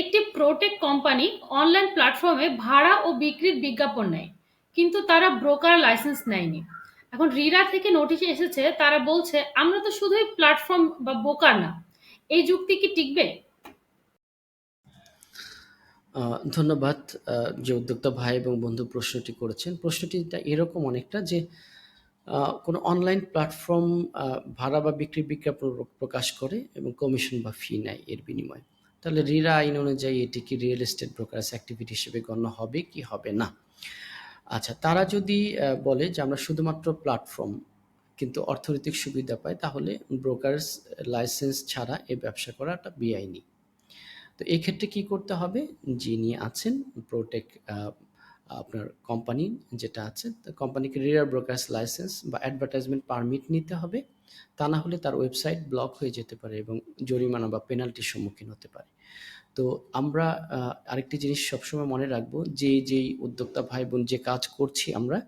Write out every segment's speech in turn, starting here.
একটি protect company online প্ল্যাটফর্মে ভাড়া ও বিক্রির বিজ্ঞাপন নেয়, কিন্তু তারা ব্রোকার লাইসেন্স নেয়নি। এখন রিরা থেকে নোটিশ এসেছে, তারা বলছে, আমরা তো শুধুই প্ল্যাটফর্ম বা বোকার না। এই যুক্তি কি টিকবে? ধন্যবাদ যে উদ্যোক্তা ভাই এবং বন্ধু প্রশ্নটি করেছেন। প্রশ্নটিটা এরকম অনেকটা যে কোনো অনলাইন প্ল্যাটফর্ম ভাড়া বা বিক্রি বিজ্ঞাপন প্রকাশ করে এবং কমিশন বা ফি নেয় এর বিনিময়ে। তাহলে রিরা আইন অনুযায়ী এটি কি রিয়েল এস্টেট ব্রোকারেজ অ্যাক্টিভিটি হিসেবে গণ্য হবে কি হবে না? আচ্ছা তারা যদি বলে যে আমরা শুধুমাত্র প্ল্যাটফর্ম কিন্তু অর্থনৈতিক সুবিধা পায় তাহলে ব্রোকারস লাইসেন্স ছাড়া এ ব্যবসা করাটা বেআইনি। তো এক্ষেত্রে ক্ষেত্রে কি করতে হবে? যিনি আছেন প্রোটেক আপনার কোম্পানি যেটা আছে কোম্পানিকে রিয়ার ব্রোকার্স লাইসেন্স বা অ্যাডভার্টাইজমেন্ট পারমিট নিতে হবে। তা না হলে তার ওয়েবসাইট ব্লক হয়ে যেতে পারে এবং জরিমানা বা পেনাল্টির সম্মুখীন হতে পারে। তো আমরা আরেকটি জিনিস সবসময় মনে রাখব, যে যেই উদ্যোক্তা ভাই বোন যে কাজ করছি আমরা,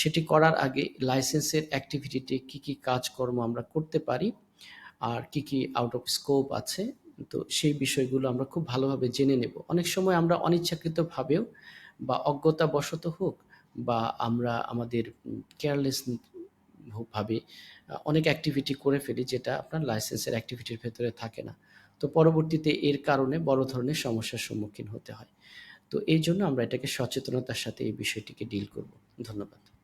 সেটি করার আগে লাইসেন্সের অ্যাক্টিভিটিতে কি কি কাজকর্ম আমরা করতে পারি, আর কি কি আউট অফ স্কোপ আছে, তো সেই বিষয়গুলো আমরা খুব ভালোভাবে জেনে নেব। অনেক সময় আমরা অনিচ্ছাকৃতভাবেও বা অজ্ঞতাবশত হোক বা আমরা আমাদের কেয়ারলেস ভাবে, অনেক অ্যাক্টিভিটি করে ফেলি যেটা আপনার লাইসেন্সের অ্যাক্টিভিটির ভেতরে থাকে না। তো পরবর্তীতে এর কারণে বড় ধরনের সমস্যার সম্মুখীন হতে হয়। তো এই জন্য আমরা এটাকে সচেতনতার সাথে এই বিষয়টিকে ডিল করব। ধন্যবাদ।